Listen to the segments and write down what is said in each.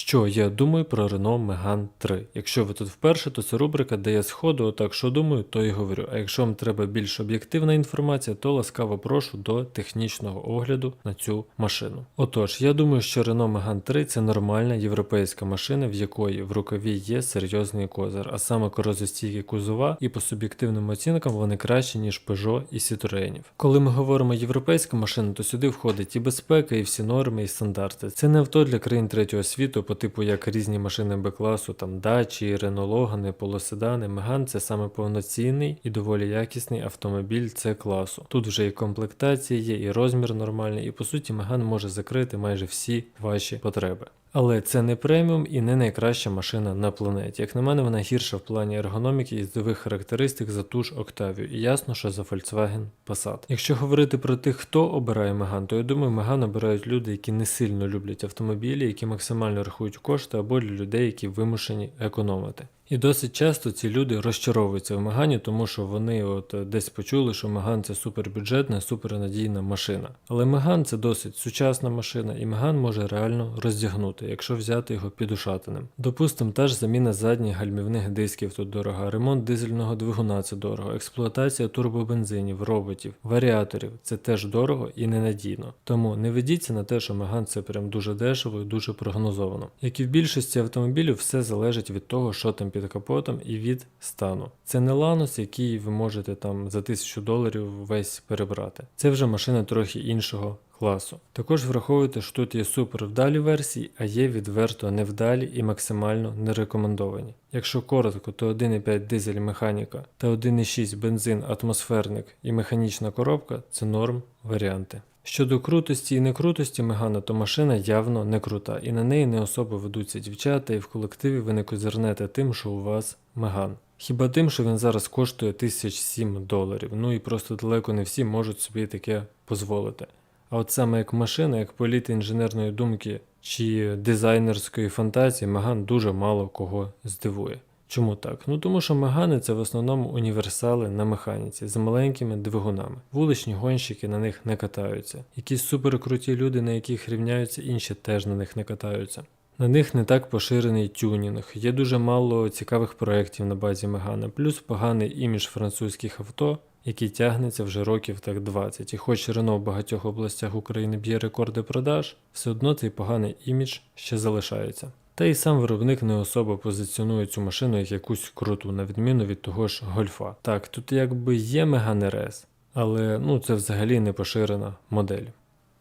Що я думаю про Renault Megane 3? Якщо ви тут вперше, то це рубрика, де я сходу отак що думаю, то і говорю. А якщо вам треба більш об'єктивна інформація, то ласкаво прошу до технічного огляду на цю машину. Отож, я думаю, що Renault Megane 3 це нормальна європейська машина, в якої в рукаві є серйозний козир, а саме корозостійкі кузова, і по суб'єктивним оцінкам вони кращі, ніж Peugeot і Citroenів. Коли ми говоримо європейська машина, то сюди входить і безпека, і всі норми, і стандарти. Це не авто для країн третього світу, по типу як різні машини Б-класу, там дачі, Logan, полоседани. Megane це саме повноцінний і доволі якісний автомобіль С класу. Тут вже і комплектація є, і розмір нормальний, і по суті Megane може закрити майже всі ваші потреби. Але це не преміум і не найкраща машина на планеті. Як на мене, вона гірша в плані ергономіки і їздових характеристик за ту ж Octavia. І ясно, що за Volkswagen Passat. Якщо говорити про тих, хто обирає Megane, то я думаю, Megane обирають люди, які не сильно люблять автомобілі, які максимально рахують кошти, або для людей, які вимушені економити. І досить часто ці люди розчаровуються в Мегані, тому що вони от е, десь почули, що Меган це супербюджетна, супернадійна машина. Але Меган це досить сучасна машина, і Меган може реально роздягнути, якщо взяти його підушатаним. Допустим, та ж заміна задніх гальмівних дисків тут дорога, ремонт дизельного двигуна це дорого, експлуатація турбобензинів, роботів, варіаторів це теж дорого і ненадійно. Тому не ведіться на те, що Меган це прям дуже дешево і дуже прогнозовано. Як і в більшості автомобілів, все залежить від того, що там під капотом і від стану. Це не Ланос, який ви можете там за тисячу доларів весь перебрати. Це вже машина трохи іншого класу. Також враховуйте, що тут є супер вдалі версії, а є відверто невдалі і максимально не рекомендовані. Якщо коротко, то 1,5 дизель механіка та 1,6 бензин атмосферник і механічна коробка це норм варіанти. Щодо крутості і некрутості Мегана, то машина явно не крута, і на неї не особо ведуться дівчата, і в колективі ви не козирнете тим, що у вас Меган. Хіба тим, що він зараз коштує 1007 доларів, ну і просто далеко не всі можуть собі таке дозволити. А от саме як машина, як політ інженерної думки чи дизайнерської фантазії, Меган дуже мало кого здивує. Чому так? Ну тому що Мегани це в основному універсали на механіці з маленькими двигунами. Вуличні гонщики на них не катаються. Якісь суперкруті люди, на яких рівняються, інші теж на них не катаються. На них не так поширений тюнінг, є дуже мало цікавих проєктів на базі Мегана, плюс поганий імідж французьких авто, який тягнеться вже років так 20. І хоч Рено в багатьох областях України б'є рекорди продаж, все одно цей поганий імідж ще залишається. Та й сам виробник не особо позиціонує цю машину як якусь круту, на відміну від того ж гольфа. Так, тут якби є Megane RS, але ну це взагалі не поширена модель.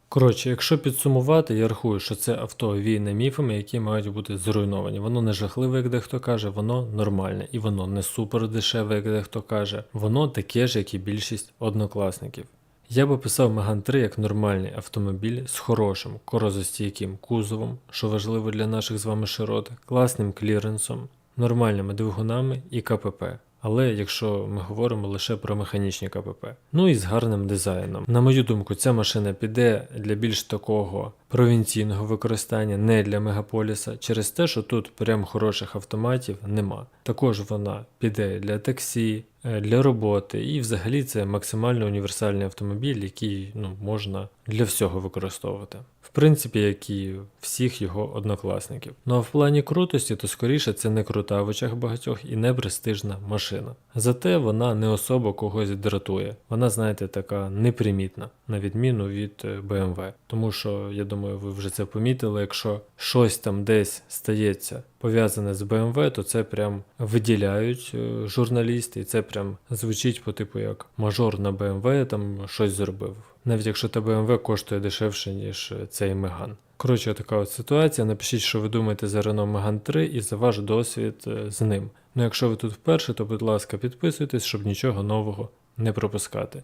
Коротше, якщо підсумувати, я рахую, що це авто війне міфами, які мають бути зруйновані. Воно не жахливе, як дехто каже, воно нормальне, і воно не супер дешеве, як дехто каже. Воно таке ж, як і більшість однокласників. Я б описав Меган 3 як нормальний автомобіль з хорошим корозостійким кузовом, що важливо для наших з вами широт, класним кліренсом, нормальними двигунами і КПП. Але якщо ми говоримо лише про механічні КПП, ну і з гарним дизайном. На мою думку, ця машина піде для більш такого провінційного використання, не для мегаполіса, через те, що тут прям хороших автоматів нема. Також вона піде для таксі, е, для роботи, і взагалі це максимально універсальний автомобіль, який ну, можна для всього використовувати. В принципі, як і всіх його однокласників. Ну а в плані крутості, то скоріше це не крута в очах багатьох і не престижна машина. Зате вона не особо когось дратує. Вона, знаєте, така непримітна, на відміну від е, BMW. Тому що, я думаю, ви вже це помітили, якщо щось там десь стається пов'язане з BMW, то це прям виділяють е, журналісти, і це прям звучить по типу як мажор на BMW там щось зробив. Навіть якщо та BMW коштує дешевше, ніж е, цей Megane. Коротше, така от ситуація. Напишіть, що ви думаєте за Renault Megane 3 і за ваш досвід з ним. Ну якщо ви тут вперше, то будь ласка, підписуйтесь, щоб нічого нового не пропускати.